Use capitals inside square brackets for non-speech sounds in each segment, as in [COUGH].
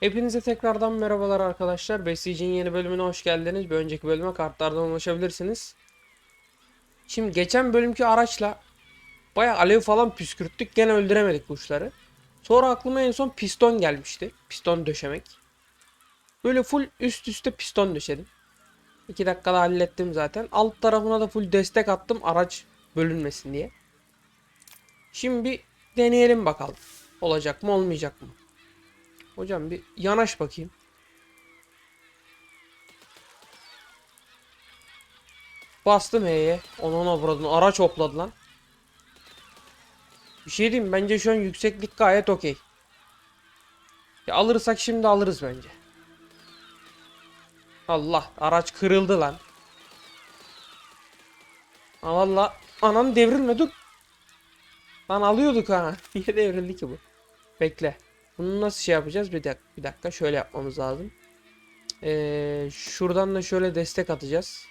Hepinize tekrardan merhabalar arkadaşlar. Besleyici'nin yeni bölümüne hoş geldiniz. Bir önceki bölüme kartlardan ulaşabilirsiniz. Şimdi geçen bölümki araçla baya alev falan püskürttük. Gene öldüremedik kuşları. Sonra aklıma en son piston gelmişti. Piston döşemek. Böyle full üst üste piston döşedim. 2 dakikada hallettim zaten. Alt tarafına da full destek attım araç bölünmesin diye. Şimdi bir deneyelim bakalım. Olacak mı olmayacak mı? Hocam bir yanaş bakayım. Bastım H'ye. Onun avradını araç hopladı lan. Bir şey diyeyim bence şu an yükseklik gayet okey. Ya alırsak şimdi alırız bence. Allah araç kırıldı lan. Aa, valla anan devrilme dur. Lan alıyorduk ha. [LAUGHS] Niye devrildi ki bu? Bekle. Bunu nasıl şey yapacağız? Bir dakika, bir dakika şöyle yapmamız lazım. Ee, şuradan da şöyle destek atacağız.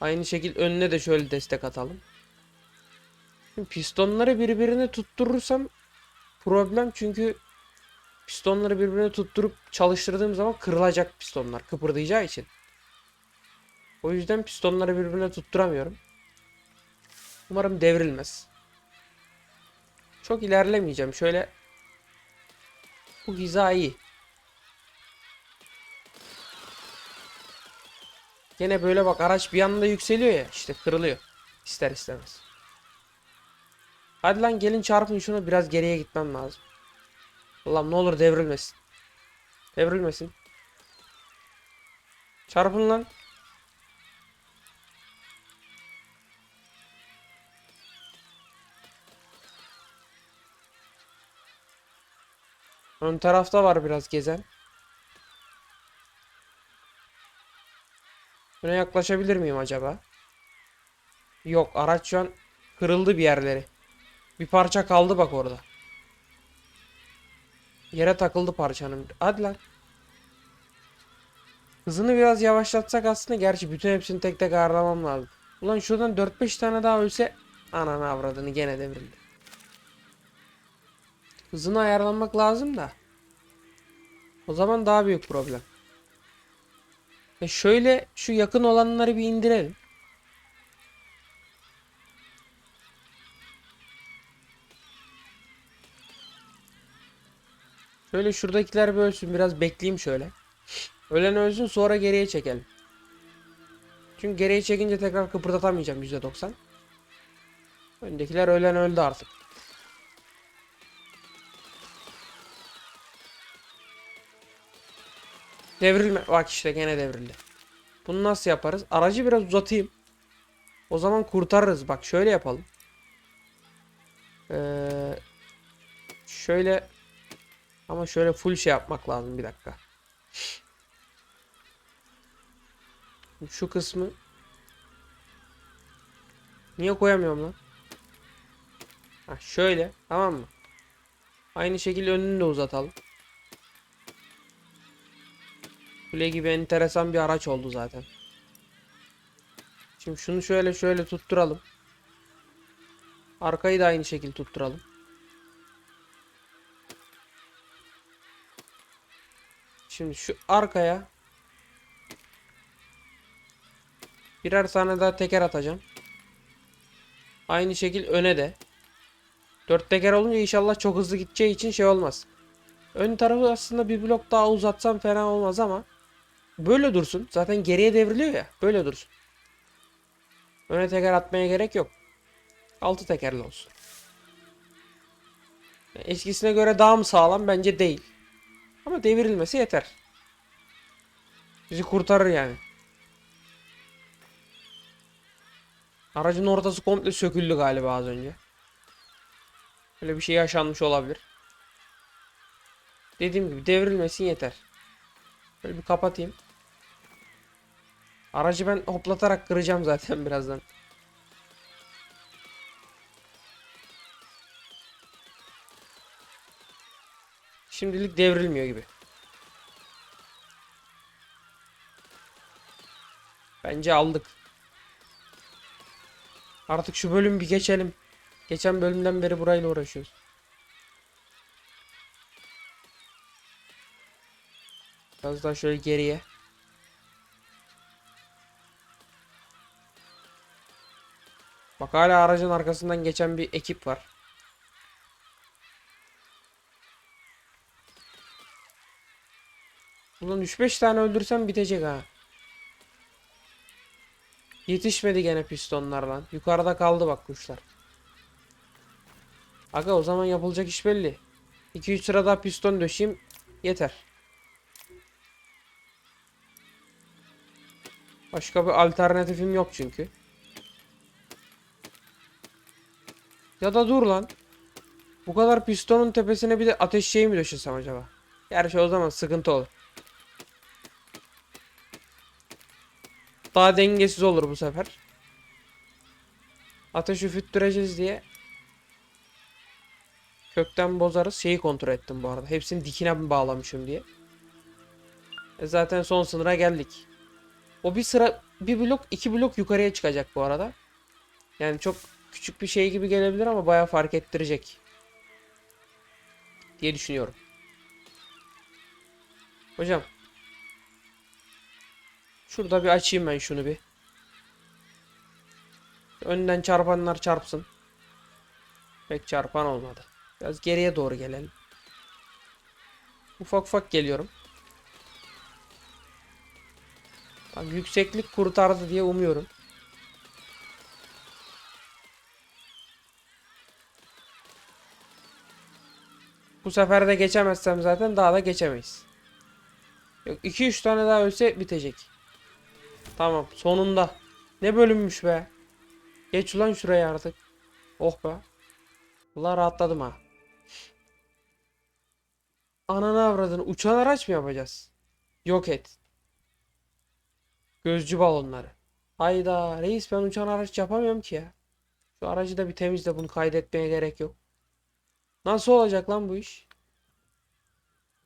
Aynı şekil önüne de şöyle destek atalım. Şimdi pistonları birbirine tutturursam problem çünkü pistonları birbirine tutturup çalıştırdığım zaman kırılacak pistonlar kıpırdayacağı için. O yüzden pistonları birbirine tutturamıyorum. Umarım devrilmez. Çok ilerlemeyeceğim. Şöyle bu hiza iyi. Gene böyle bak araç bir anda yükseliyor ya işte kırılıyor. İster istemez. Hadi lan gelin çarpın şunu biraz geriye gitmem lazım. Allah'ım ne olur devrilmesin. Devrilmesin. Çarpın lan. Ön tarafta var biraz gezen. Öne yaklaşabilir miyim acaba? Yok araç şu an kırıldı bir yerleri. Bir parça kaldı bak orada. Yere takıldı parçanın. Hadi lan. Hızını biraz yavaşlatsak aslında gerçi bütün hepsini tek tek ayarlamam lazım. Ulan şuradan 4-5 tane daha ölse ananı avradını gene devrildi. Hızını ayarlamak lazım da. O zaman daha büyük problem. E şöyle şu yakın olanları bir indirelim. Şöyle şuradakiler bir ölsün. Biraz bekleyeyim şöyle. Ölen ölsün sonra geriye çekelim. Çünkü geriye çekince tekrar kıpırdatamayacağım %90. Öndekiler ölen öldü artık. Devrilme. Bak işte gene devrildi. Bunu nasıl yaparız? Aracı biraz uzatayım. O zaman kurtarırız. Bak şöyle yapalım. Ee, şöyle ama şöyle full şey yapmak lazım bir dakika. Şu kısmı Niye koyamıyorum lan? Ha şöyle tamam mı? Aynı şekilde önünü de uzatalım. Kule gibi enteresan bir araç oldu zaten. Şimdi şunu şöyle şöyle tutturalım. Arkayı da aynı şekilde tutturalım. Şimdi şu arkaya birer tane daha teker atacağım. Aynı şekil öne de. Dört teker olunca inşallah çok hızlı gideceği için şey olmaz. Ön tarafı aslında bir blok daha uzatsam fena olmaz ama böyle dursun. Zaten geriye devriliyor ya. Böyle dursun. Öne teker atmaya gerek yok. Altı tekerli olsun. Eskisine göre daha mı sağlam? Bence değil. Ama devrilmesi yeter. Bizi kurtarır yani. Aracın ortası komple söküldü galiba az önce. Öyle bir şey yaşanmış olabilir. Dediğim gibi devrilmesin yeter. Böyle bir kapatayım. Aracı ben hoplatarak kıracağım zaten birazdan. Şimdilik devrilmiyor gibi. Bence aldık. Artık şu bölüm bir geçelim. Geçen bölümden beri burayla uğraşıyoruz. Biraz daha şöyle geriye. Bak hala aracın arkasından geçen bir ekip var. Ulan 3-5 tane öldürsem bitecek ha. Yetişmedi gene pistonlar lan. Yukarıda kaldı bak kuşlar. Aga o zaman yapılacak iş belli. 2-3 sıra daha piston döşeyim. Yeter. Başka bir alternatifim yok çünkü. Ya da dur lan. Bu kadar pistonun tepesine bir de ateş şeyi mi döşesem acaba? Gerçi o zaman sıkıntı olur. Daha dengesiz olur bu sefer. Ateş üfüttüreceğiz diye kökten bozarız. Şeyi kontrol ettim bu arada. Hepsini dikine bağlamışım diye. E zaten son sınıra geldik. O bir sıra bir blok iki blok yukarıya çıkacak bu arada. Yani çok küçük bir şey gibi gelebilir ama bayağı fark ettirecek. Diye düşünüyorum. Hocam. Şurada bir açayım ben şunu bir. Önden çarpanlar çarpsın. Pek çarpan olmadı. Biraz geriye doğru gelelim. Ufak ufak geliyorum. Bak yükseklik kurtardı diye umuyorum. Bu sefer de geçemezsem zaten daha da geçemeyiz. Yok 2-3 tane daha ölse bitecek. Tamam sonunda. Ne bölünmüş be. Geç ulan şuraya artık. Oh be. Ulan rahatladım ha. Ananı avradını uçan araç mı yapacağız? Yok et. Gözcü balonları. Hayda reis ben uçan araç yapamıyorum ki ya. Şu aracı da bir temizle bunu kaydetmeye gerek yok. Nasıl olacak lan bu iş?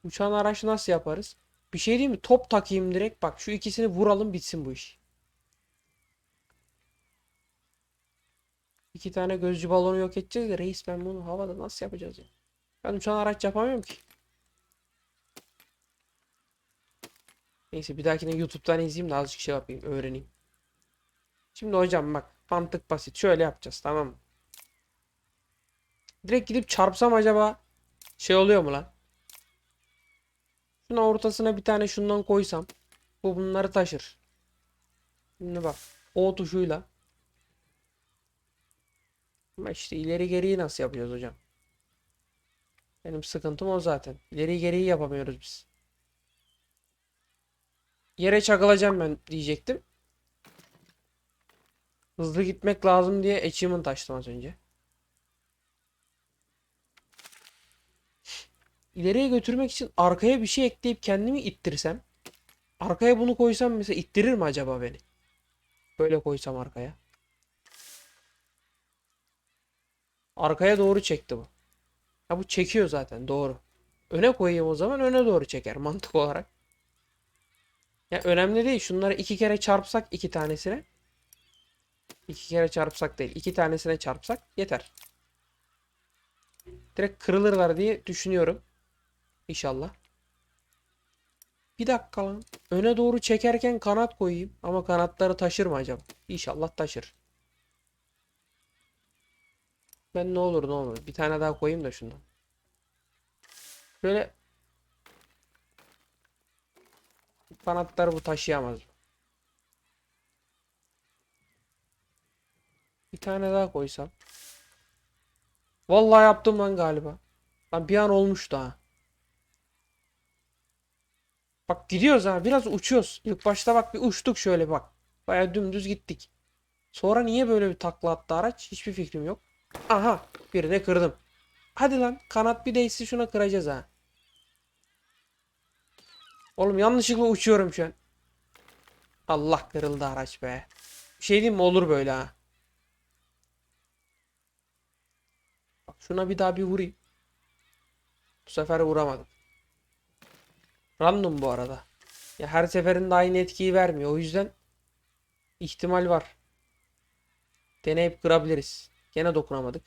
Uçan araç nasıl yaparız? Bir şey değil mi? Top takayım direkt. Bak şu ikisini vuralım bitsin bu iş. İki tane gözcü balonu yok edeceğiz de reis ben bunu havada nasıl yapacağız ya? Ben uçan araç yapamıyorum ki. Neyse bir dahakine YouTube'dan izleyeyim de azıcık şey yapayım öğreneyim. Şimdi hocam bak mantık basit. Şöyle yapacağız tamam mı? Direkt gidip çarpsam acaba şey oluyor mu lan? Şuna ortasına bir tane şundan koysam. Bu bunları taşır. Şimdi bak. O tuşuyla. Ama işte ileri geriyi nasıl yapacağız hocam? Benim sıkıntım o zaten. İleri geriyi yapamıyoruz biz. Yere çakılacağım ben diyecektim. Hızlı gitmek lazım diye achievement açtım az önce. İleriye götürmek için arkaya bir şey ekleyip kendimi ittirsem. Arkaya bunu koysam mesela ittirir mi acaba beni? Böyle koysam arkaya. Arkaya doğru çekti bu. Ha bu çekiyor zaten doğru. Öne koyayım o zaman öne doğru çeker mantık olarak. Ya önemli değil. Şunları iki kere çarpsak iki tanesine. İki kere çarpsak değil. iki tanesine çarpsak yeter. Direkt kırılırlar diye düşünüyorum. İnşallah. Bir dakika lan. Öne doğru çekerken kanat koyayım. Ama kanatları taşır mı acaba? İnşallah taşır. Ben ne olur ne olur. Bir tane daha koyayım da şundan. Böyle kanatları bu taşıyamaz. Bir tane daha koysam. Vallahi yaptım lan galiba. Lan bir an olmuş daha. Bak gidiyoruz ha biraz uçuyoruz. İlk başta bak bir uçtuk şöyle bak. Baya dümdüz gittik. Sonra niye böyle bir takla attı araç? Hiçbir fikrim yok. Aha birine kırdım. Hadi lan kanat bir değilse şuna kıracağız ha. Oğlum yanlışlıkla uçuyorum şu an. Allah kırıldı araç be. Bir şey diyeyim mi olur böyle ha. Bak şuna bir daha bir vurayım. Bu sefer vuramadım. Random bu arada. Ya her seferinde aynı etkiyi vermiyor. O yüzden ihtimal var. Deneyip kırabiliriz. Gene dokunamadık.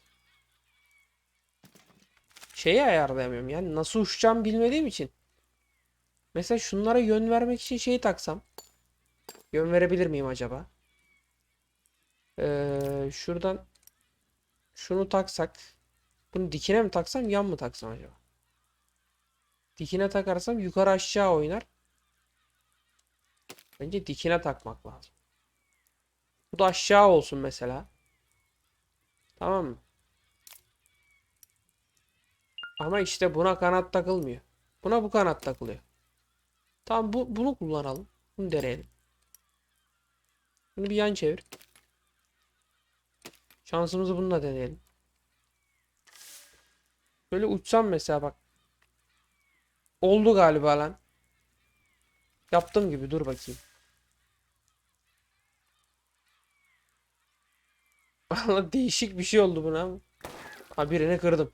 Şeyi ayarlayamıyorum yani nasıl uçacağımı bilmediğim için. Mesela şunlara yön vermek için şeyi taksam. Yön verebilir miyim acaba? Ee, şuradan şunu taksak. Bunu dikine mi taksam yan mı taksam acaba? Dikine takarsam yukarı aşağı oynar. Bence dikine takmak lazım. Bu da aşağı olsun mesela. Tamam mı? Ama işte buna kanat takılmıyor. Buna bu kanat takılıyor. Tamam bu, bunu kullanalım. Bunu deneyelim. Bunu bir yan çevir. Şansımızı bununla deneyelim. Böyle uçsam mesela bak. Oldu galiba lan. Yaptım gibi dur bakayım. Valla değişik bir şey oldu buna ama. Ha birini kırdım.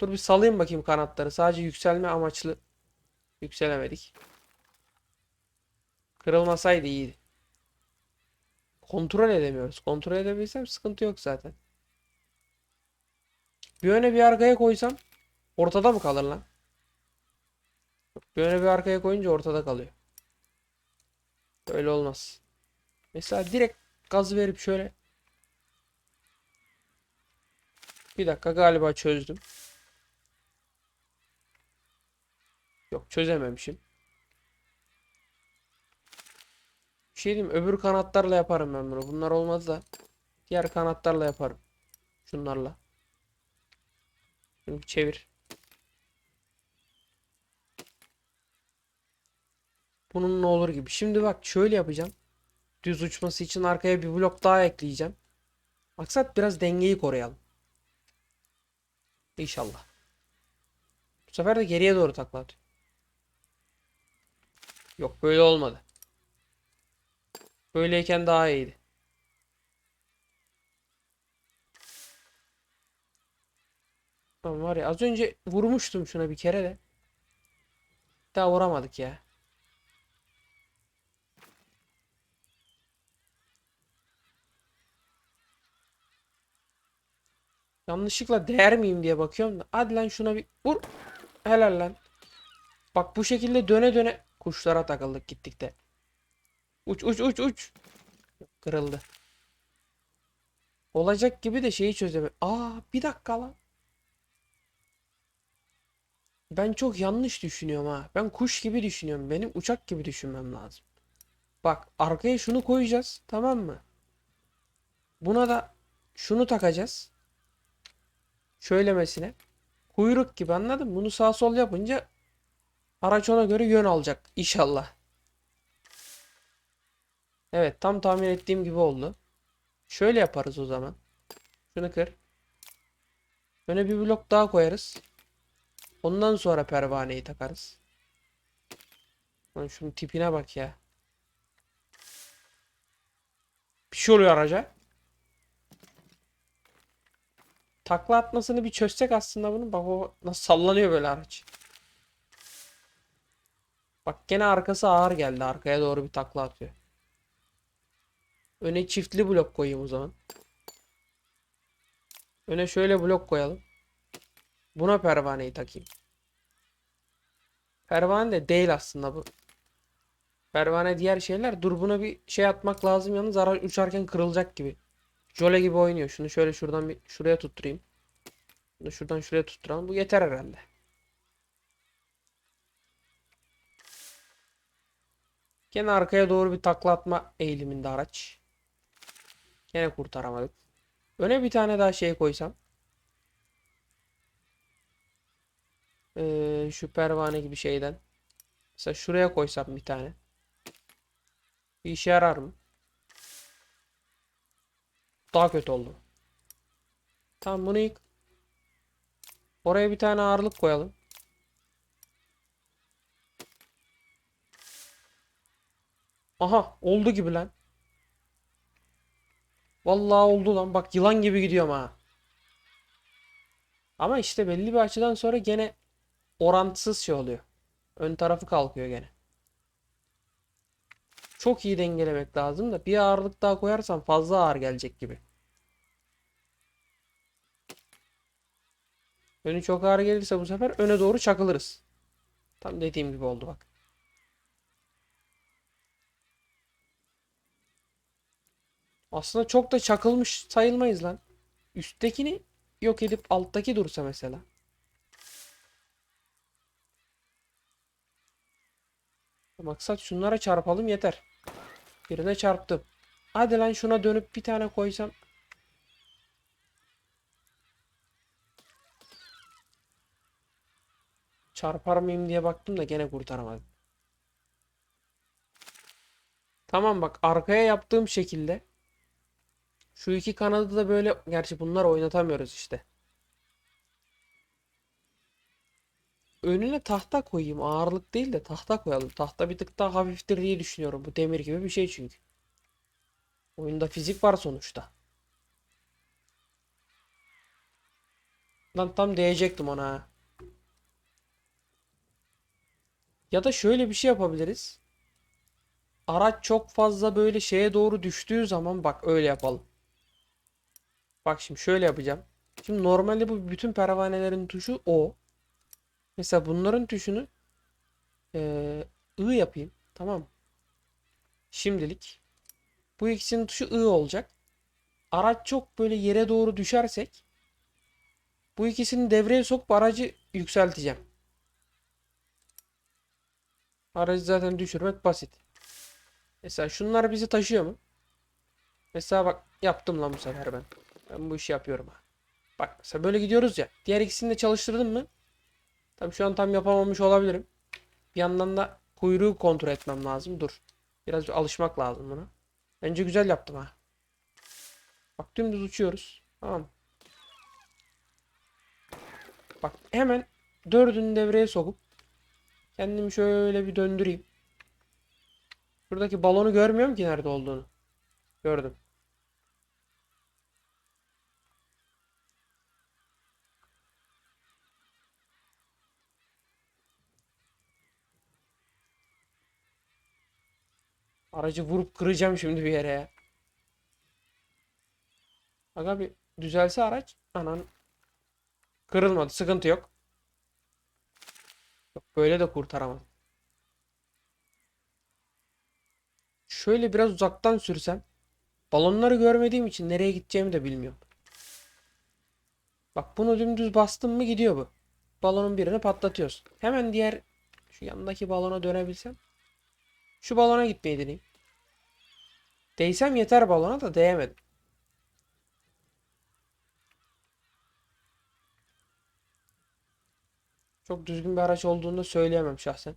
Dur bir salayım bakayım kanatları. Sadece yükselme amaçlı yükselemedik. Kırılmasaydı iyiydi. Kontrol edemiyoruz. Kontrol edebilsem sıkıntı yok zaten. Bir öne bir arkaya koysam ortada mı kalır lan? Bir arkaya koyunca ortada kalıyor. Öyle olmaz. Mesela direkt gaz verip şöyle Bir dakika galiba çözdüm. Yok çözememişim. Bir şey diyeyim öbür kanatlarla yaparım ben bunu. Bunlar olmaz da diğer kanatlarla yaparım. Şunlarla. Bir çevir. Bunun ne olur gibi. Şimdi bak şöyle yapacağım. Düz uçması için arkaya bir blok daha ekleyeceğim. Maksat biraz dengeyi koruyalım. İnşallah. Bu sefer de geriye doğru takla. Yok böyle olmadı. Böyleyken daha iyiydi. Tamam var ya az önce vurmuştum şuna bir kere de. Daha vuramadık ya. Yanlışlıkla değer miyim diye bakıyorum da. Hadi lan şuna bir vur. Helal lan. Bak bu şekilde döne döne kuşlara takıldık gittik de. Uç uç uç uç. Kırıldı. Olacak gibi de şeyi çözemem. Aa bir dakika lan. Ben çok yanlış düşünüyorum ha. Ben kuş gibi düşünüyorum. Benim uçak gibi düşünmem lazım. Bak arkaya şunu koyacağız. Tamam mı? Buna da şunu takacağız. Şöylemesine. Kuyruk gibi anladın mı? Bunu sağ sol yapınca araç ona göre yön alacak. İnşallah. Evet tam tahmin ettiğim gibi oldu. Şöyle yaparız o zaman. Şunu kır. Öne bir blok daha koyarız. Ondan sonra pervaneyi takarız. Lan şunun tipine bak ya. Bir şey oluyor araca. Takla atmasını bir çözsek aslında bunu. Bak o nasıl sallanıyor böyle araç. Bak gene arkası ağır geldi. Arkaya doğru bir takla atıyor. Öne çiftli blok koyayım o zaman. Öne şöyle blok koyalım. Buna pervaneyi takayım. Pervane de değil aslında bu. Pervane diğer şeyler. Dur buna bir şey atmak lazım yalnız araç uçarken kırılacak gibi. Jole gibi oynuyor. Şunu şöyle şuradan bir şuraya tutturayım. Bunu şuradan şuraya tutturalım. Bu yeter herhalde. Gene arkaya doğru bir takla atma eğiliminde araç. Gene kurtaramadık. Öne bir tane daha şey koysam. Ee, şu pervane gibi şeyden. Mesela şuraya koysam bir tane. Bir işe yarar mı? Daha kötü oldu. Tamam bunu yık. Oraya bir tane ağırlık koyalım. Aha oldu gibi lan. Vallahi oldu lan. Bak yılan gibi gidiyorum ha. Ama işte belli bir açıdan sonra gene orantısız şey oluyor. Ön tarafı kalkıyor gene çok iyi dengelemek lazım da bir ağırlık daha koyarsan fazla ağır gelecek gibi. Önü çok ağır gelirse bu sefer öne doğru çakılırız. Tam dediğim gibi oldu bak. Aslında çok da çakılmış sayılmayız lan. Üsttekini yok edip alttaki dursa mesela. Maksat şunlara çarpalım yeter. Birine çarptım. Hadi lan şuna dönüp bir tane koysam. Çarpar mıyım diye baktım da gene kurtaramadım. Tamam bak arkaya yaptığım şekilde. Şu iki kanadı da böyle gerçi bunlar oynatamıyoruz işte. Önüne tahta koyayım. Ağırlık değil de tahta koyalım. Tahta bir tık daha hafiftir diye düşünüyorum. Bu demir gibi bir şey çünkü. Oyunda fizik var sonuçta. Lan tam değecektim ona. Ya da şöyle bir şey yapabiliriz. Araç çok fazla böyle şeye doğru düştüğü zaman bak öyle yapalım. Bak şimdi şöyle yapacağım. Şimdi normalde bu bütün pervanelerin tuşu O. Mesela bunların tuşunu eee I yapayım. Tamam. Şimdilik. Bu ikisinin tuşu I olacak. Araç çok böyle yere doğru düşersek bu ikisini devreye sokup aracı yükselteceğim. Aracı zaten düşürmek basit. Mesela şunlar bizi taşıyor mu? Mesela bak yaptım lan bu sefer ben. Ben bu işi yapıyorum ha. Bak mesela böyle gidiyoruz ya. Diğer ikisini de çalıştırdım mı? Tabii şu an tam yapamamış olabilirim. Bir yandan da kuyruğu kontrol etmem lazım. Dur. Biraz bir alışmak lazım buna. Bence güzel yaptım ha. Bak dümdüz uçuyoruz. Tamam. Bak hemen dördünü devreye sokup kendimi şöyle bir döndüreyim. Buradaki balonu görmüyorum ki nerede olduğunu. Gördüm. Aracı vurup kıracağım şimdi bir yere ya. Aga bir düzelse araç. Anan. Kırılmadı. Sıkıntı yok. Yok böyle de kurtaramadım. Şöyle biraz uzaktan sürsem. Balonları görmediğim için nereye gideceğimi de bilmiyorum. Bak bunu dümdüz bastım mı gidiyor bu. Balonun birini patlatıyoruz. Hemen diğer şu yanındaki balona dönebilsem. Şu balona gitmeyi deneyeyim. Değsem yeter balona da değemedim. Çok düzgün bir araç olduğunu da söyleyemem şahsen.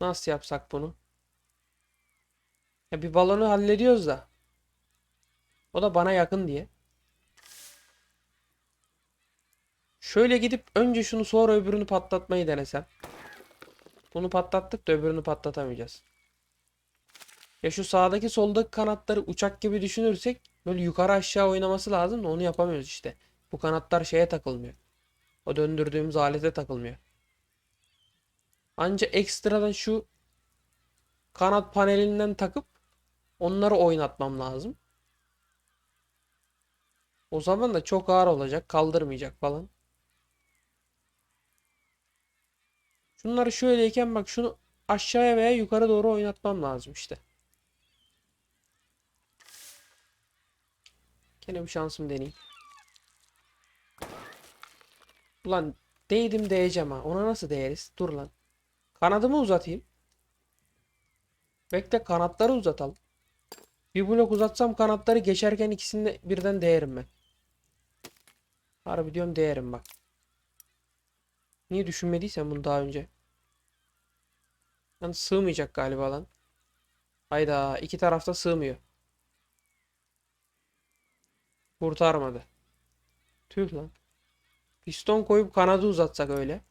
Nasıl yapsak bunu? Ya bir balonu hallediyoruz da. O da bana yakın diye. Şöyle gidip önce şunu sonra öbürünü patlatmayı denesem. Bunu patlattık da öbürünü patlatamayacağız. Ya şu sağdaki soldaki kanatları uçak gibi düşünürsek böyle yukarı aşağı oynaması lazım da onu yapamıyoruz işte. Bu kanatlar şeye takılmıyor. O döndürdüğümüz alete takılmıyor. Anca ekstradan şu kanat panelinden takıp onları oynatmam lazım. O zaman da çok ağır olacak, kaldırmayacak falan. Şunları şöyleyken bak şunu aşağıya veya yukarı doğru oynatmam lazım işte. Gene bir şansım deneyeyim. Ulan değdim değeceğim ha. Ona nasıl değeriz? Dur lan. Kanadımı uzatayım. Bekle kanatları uzatalım. Bir blok uzatsam kanatları geçerken ikisini de birden değerim ben. Harbi diyorum değerim bak. Niye düşünmediysen bunu daha önce? Yani sığmayacak galiba lan. Hayda iki tarafta sığmıyor. Kurtarmadı. Tüh lan. Piston koyup kanadı uzatsak öyle.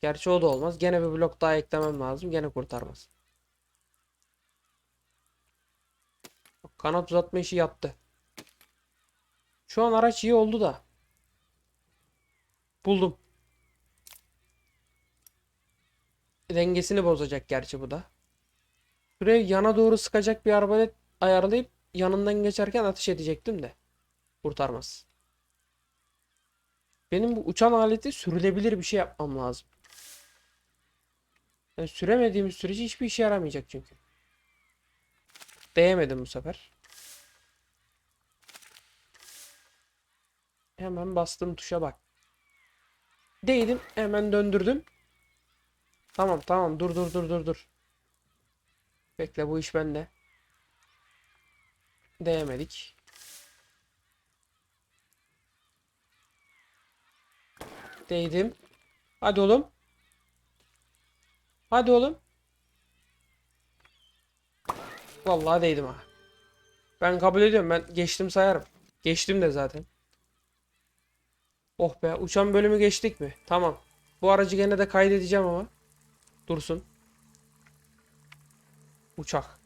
Gerçi o da olmaz. Gene bir blok daha eklemem lazım. Gene kurtarmaz. Kanat uzatma işi yattı. Şu an araç iyi oldu da. Buldum. Dengesini bozacak gerçi bu da. Şuraya yana doğru sıkacak bir arbalet ayarlayıp yanından geçerken ateş edecektim de. Kurtarmaz. Benim bu uçan aleti sürülebilir bir şey yapmam lazım. Yani süremediğimiz sürece hiçbir işe yaramayacak çünkü. Değemedim bu sefer. Hemen bastım tuşa bak. Değdim hemen döndürdüm. Tamam tamam dur dur dur dur dur. Bekle bu iş bende. Değemedik. Değdim. Hadi oğlum. Hadi oğlum. Vallahi değdim ha. Ben kabul ediyorum. Ben geçtim sayarım. Geçtim de zaten. Oh be. Uçan bölümü geçtik mi? Tamam. Bu aracı gene de kaydedeceğim ama. Dursun. Uçak.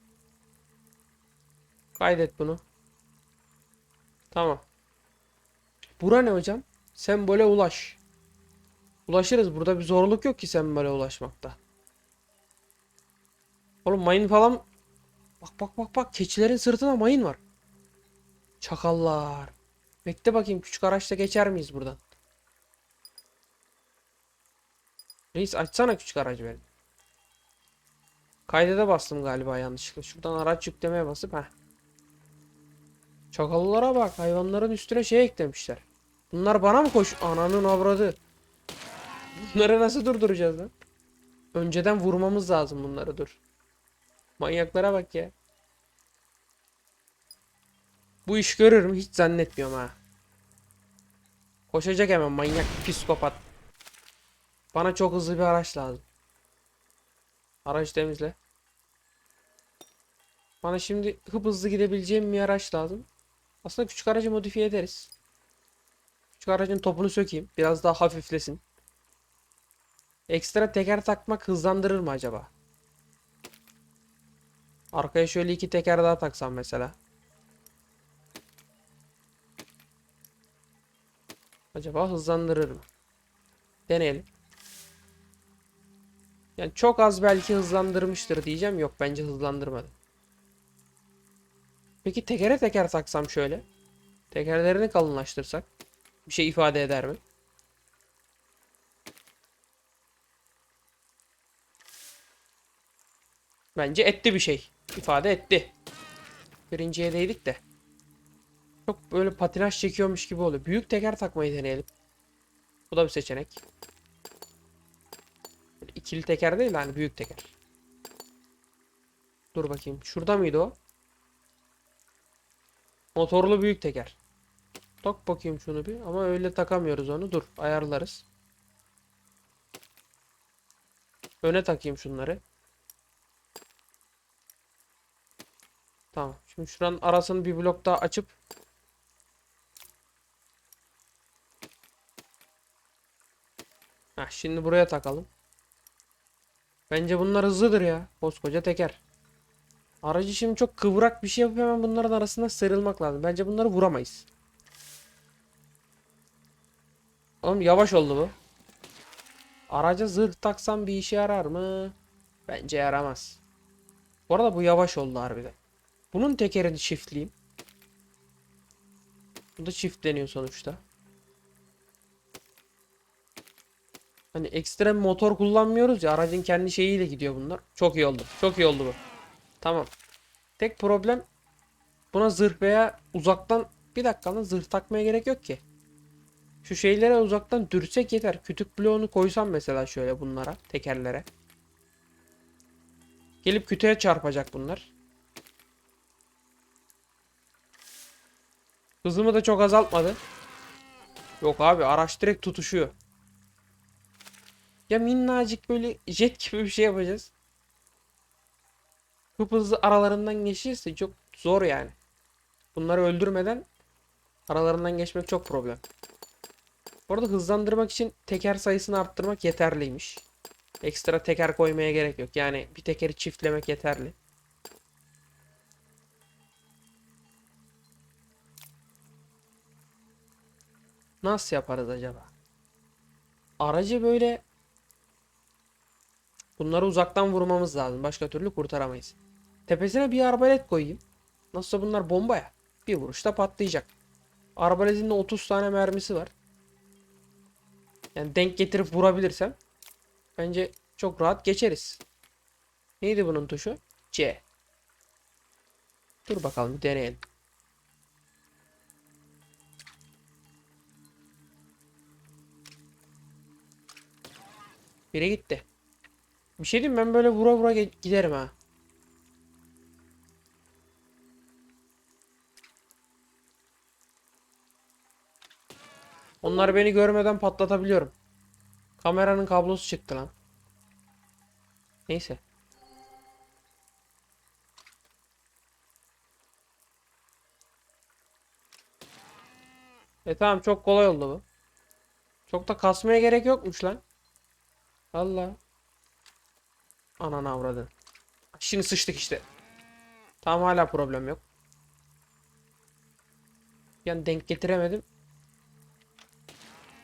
Kaydet bunu. Tamam. Bura ne hocam? Sembole ulaş. Ulaşırız. Burada bir zorluk yok ki sembole ulaşmakta. Oğlum mayın falan... Bak bak bak bak. Keçilerin sırtına mayın var. Çakallar. Bekle bakayım. Küçük araçla geçer miyiz buradan? Reis açsana küçük aracı benim. Kaydede bastım galiba yanlışlıkla. Şuradan araç yüklemeye basıp ha. Çakallara bak. Hayvanların üstüne şey eklemişler. Bunlar bana mı koş? Ananın avradı. Bunları nasıl durduracağız lan? Önceden vurmamız lazım bunları dur. Manyaklara bak ya. Bu iş görür mü? Hiç zannetmiyorum ha. Koşacak hemen manyak psikopat. Bana çok hızlı bir araç lazım. Araç temizle. Bana şimdi hıp hızlı gidebileceğim bir araç lazım. Aslında küçük aracı modifiye ederiz. Küçük aracın topunu sökeyim. Biraz daha hafiflesin. Ekstra teker takmak hızlandırır mı acaba? Arkaya şöyle iki teker daha taksam mesela. Acaba hızlandırır mı? Deneyelim. Yani çok az belki hızlandırmıştır diyeceğim. Yok bence hızlandırmadı. Peki tekere teker taksam şöyle. Tekerlerini kalınlaştırsak. Bir şey ifade eder mi? Bence etti bir şey. İfade etti. Birinciye değdik de. Çok böyle patinaj çekiyormuş gibi oluyor. Büyük teker takmayı deneyelim. Bu da bir seçenek. İkili teker değil hani büyük teker. Dur bakayım. Şurada mıydı o? Motorlu büyük teker. Tak bakayım şunu bir. Ama öyle takamıyoruz onu. Dur ayarlarız. Öne takayım şunları. Tamam. Şimdi şuranın arasını bir blok daha açıp Heh, şimdi buraya takalım. Bence bunlar hızlıdır ya. Koskoca teker. Aracı şimdi çok kıvrak bir şey yapıp hemen bunların arasında sıyrılmak lazım. Bence bunları vuramayız. Oğlum yavaş oldu bu. Araca zırh taksam bir işe yarar mı? Bence yaramaz. Bu arada bu yavaş oldu harbiden. Bunun tekerini çiftleyeyim. Bu da çiftleniyor sonuçta. Hani ekstrem motor kullanmıyoruz ya aracın kendi şeyiyle gidiyor bunlar. Çok iyi oldu. Çok iyi oldu bu. Tamam. Tek problem buna zırh veya uzaktan bir dakika lan zırh takmaya gerek yok ki. Şu şeylere uzaktan dürsek yeter. Kütük bloğunu koysam mesela şöyle bunlara tekerlere. Gelip kütüğe çarpacak bunlar. Hızımı da çok azaltmadı. Yok abi araç direkt tutuşuyor. Ya minnacık böyle jet gibi bir şey yapacağız. Hıp hızlı aralarından geçirse çok zor yani. Bunları öldürmeden aralarından geçmek çok problem. Bu arada hızlandırmak için teker sayısını arttırmak yeterliymiş. Ekstra teker koymaya gerek yok. Yani bir tekeri çiftlemek yeterli. Nasıl yaparız acaba? Aracı böyle Bunları uzaktan vurmamız lazım. Başka türlü kurtaramayız. Tepesine bir arbalet koyayım. Nasılsa bunlar bomba ya. Bir vuruşta patlayacak. Arbaletin de 30 tane mermisi var. Yani denk getirip vurabilirsem bence çok rahat geçeriz. Neydi bunun tuşu? C. Dur bakalım deneyelim. Biri gitti. Bir şey diyeyim ben böyle vura vura giderim ha. Onlar beni görmeden patlatabiliyorum. Kameranın kablosu çıktı lan. Neyse. E tamam çok kolay oldu bu. Çok da kasmaya gerek yokmuş lan. Allah. Ananı avradın. Şimdi sıçtık işte. Tamam hala problem yok. Yani denk getiremedim.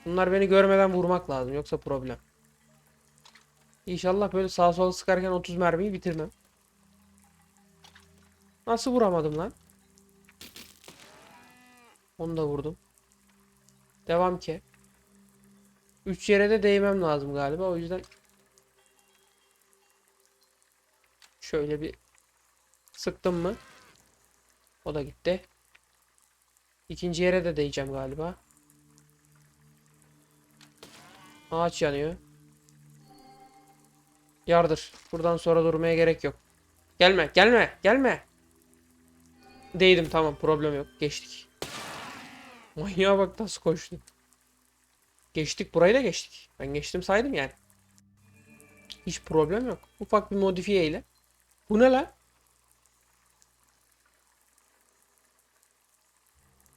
Bunlar beni görmeden vurmak lazım yoksa problem. İnşallah böyle sağa sola sıkarken 30 mermiyi bitirmem. Nasıl vuramadım lan? Onu da vurdum. Devam ki. 3 yere de değmem lazım galiba. O yüzden şöyle bir sıktım mı? O da gitti. İkinci yere de değeceğim galiba. Ağaç yanıyor. Yardır. Buradan sonra durmaya gerek yok. Gelme, gelme, gelme. Değdim tamam problem yok. Geçtik. Manyağa bak nasıl koştu. Geçtik burayı da geçtik. Ben geçtim saydım yani. Hiç problem yok. Ufak bir modifiye ile. Bu ne lan?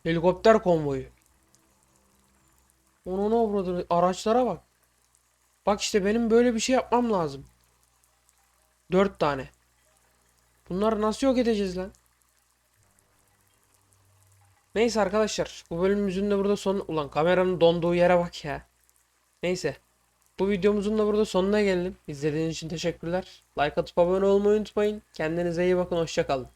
Helikopter konvoyu. Onu ne avradı? Araçlara bak. Bak işte benim böyle bir şey yapmam lazım. Dört tane. Bunları nasıl yok edeceğiz lan? Neyse arkadaşlar. Bu bölümümüzün de burada son... Ulan kameranın donduğu yere bak ya. Neyse. Bu videomuzun da burada sonuna geldim. İzlediğiniz için teşekkürler. Like atıp abone olmayı unutmayın. Kendinize iyi bakın. Hoşçakalın.